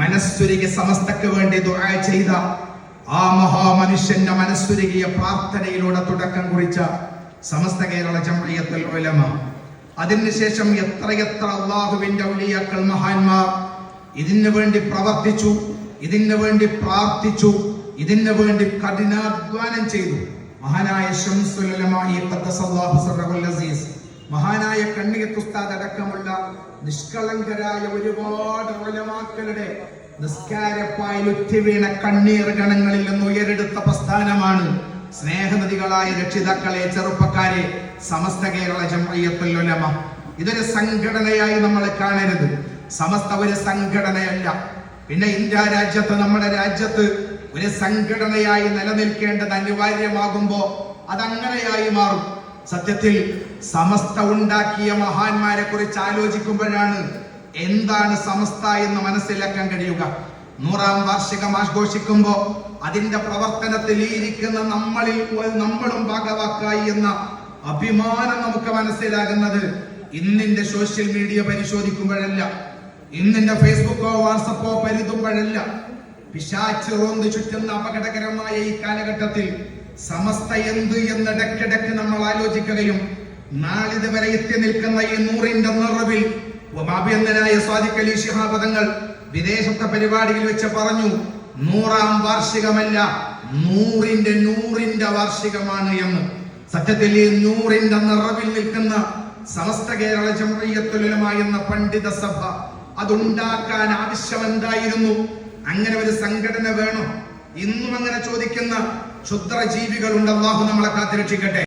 മനസ്സുരുകി സമസ്തക്ക് വേണ്ടി ദുആ ചെയ്ത ആ മഹാമനുഷ്യന്റെ മനസ്സുരുകിയ പ്രാർത്ഥനയിലൂടെ തുടക്കം കുറിച്ച സമസ്ത കേരള ജംഇയ്യത്തുൽ ഉലമ. അതിനുശേഷം എത്രയെത്ര അള്ളാഹുവിന്റെ ഔലിയാക്കൾ മഹാന്മാർ ഇതിനു വേണ്ടി പ്രവർത്തിച്ചു ഇതിനു വേണ്ടി പ്രാർത്ഥിച്ചു ഇതിനു വേണ്ടി കഠിനാധ്വാനം ചെയ്തു. മഹാനായ ഉലമായി ഖദ്ദസല്ലാഹു സിർറഹുൽ അസീസ് മഹാനായ കണ്ണിയത്ത് ഉസ്താദ് അടക്കമുള്ള നിഷ്കളങ്കരായ ഒരുപാട് ഉലമാക്കളുടെ നിസ്കാരപ്പായിൽ ഉറ്റുവീണ കണ്ണീർ ഗണങ്ങളിൽ നിന്ന് ഉയരെടുത്ത പ്രസ്ഥാനമാണ് സ്നേഹനദികളായ രക്ഷിതാക്കളെ ചെറുപ്പക്കാരെ സമസ്ത കേരള ജംഇയ്യത്തുൽ ഉലമ. ഇതൊരു സംഘടനയായി നമ്മൾ കാണരുത്. സമസ്ത ഒരു സംഘടനയല്ല. പിന്നെ ഇന്ത്യ രാജ്യത്ത് നമ്മുടെ രാജ്യത്ത് ഒരു സംഘടനയായി നിലനിൽക്കേണ്ടത് അനിവാര്യമാകുമ്പോ അതങ്ങനെയായി മാറും. സത്യത്തിൽ സമസ്ത ഉണ്ടാക്കിയ മഹാന്മാരെ കുറിച്ച് ആലോചിക്കുമ്പോഴാണ് എന്താണ് സമസ്ത എന്ന് മനസ്സിലാക്കാൻ കഴിയുക. നൂറാം വാർഷികം ആഘോഷിക്കുമ്പോ അതിന്റെ പ്രവർത്തനത്തിൽ ഇരിക്കുന്ന നമ്മളിൽ നമ്മളും ഭാഗവാക്കായി എന്ന അഭിമാനം നമുക്ക് മനസ്സിലാകുന്നത് ഇന്നിന്റെ സോഷ്യൽ മീഡിയ പരിശോധിക്കുമ്പോഴല്ല. ഇന്നിന്റെ ഫേസ്ബുക്കോ വാട്സപ്പോ പരിതുമ്പോഴല്ല. പിശാച്ച് റോന്ത് ചുറ്റുന്ന അപകടകരമായ ഈ കാലഘട്ടത്തിൽ സമസ്ത എന്ത് എന്നിടക്കിടക്ക് നമ്മൾ ആലോചിക്കുകയും നാളിത് വരെ എത്തി നിൽക്കുന്ന ഈ നൂറിന്റെ നിറവിൽ അഭിയന്തനായ അലി ശിഹാബദങ്ങൾ വിദേശത്തെ പരിപാടിയിൽ വെച്ച് പറഞ്ഞു നൂറാം വാർഷികമല്ല നൂറിന്റെ നൂറിന്റെ വാർഷികമാണ് എന്ന്. സത്യത്തിൽ ഈ നൂറിന്റെ നിറവിൽ നിൽക്കുന്ന സമസ്ത കേരള ജംഇയ്യത്തുലമ എന്ന പണ്ഡിത സഭ അതുണ്ടാക്കാൻ ആവശ്യമെന്തായിരുന്നു? അങ്ങനെ ഒരു സംഘടന വേണോ? ഇന്നും അങ്ങനെ ചോദിക്കുന്ന ക്ഷുദ്രജീവികളുണ്ട്. അള്ളാഹു നമ്മളെ കാത്തിരക്ഷിക്കട്ടെ.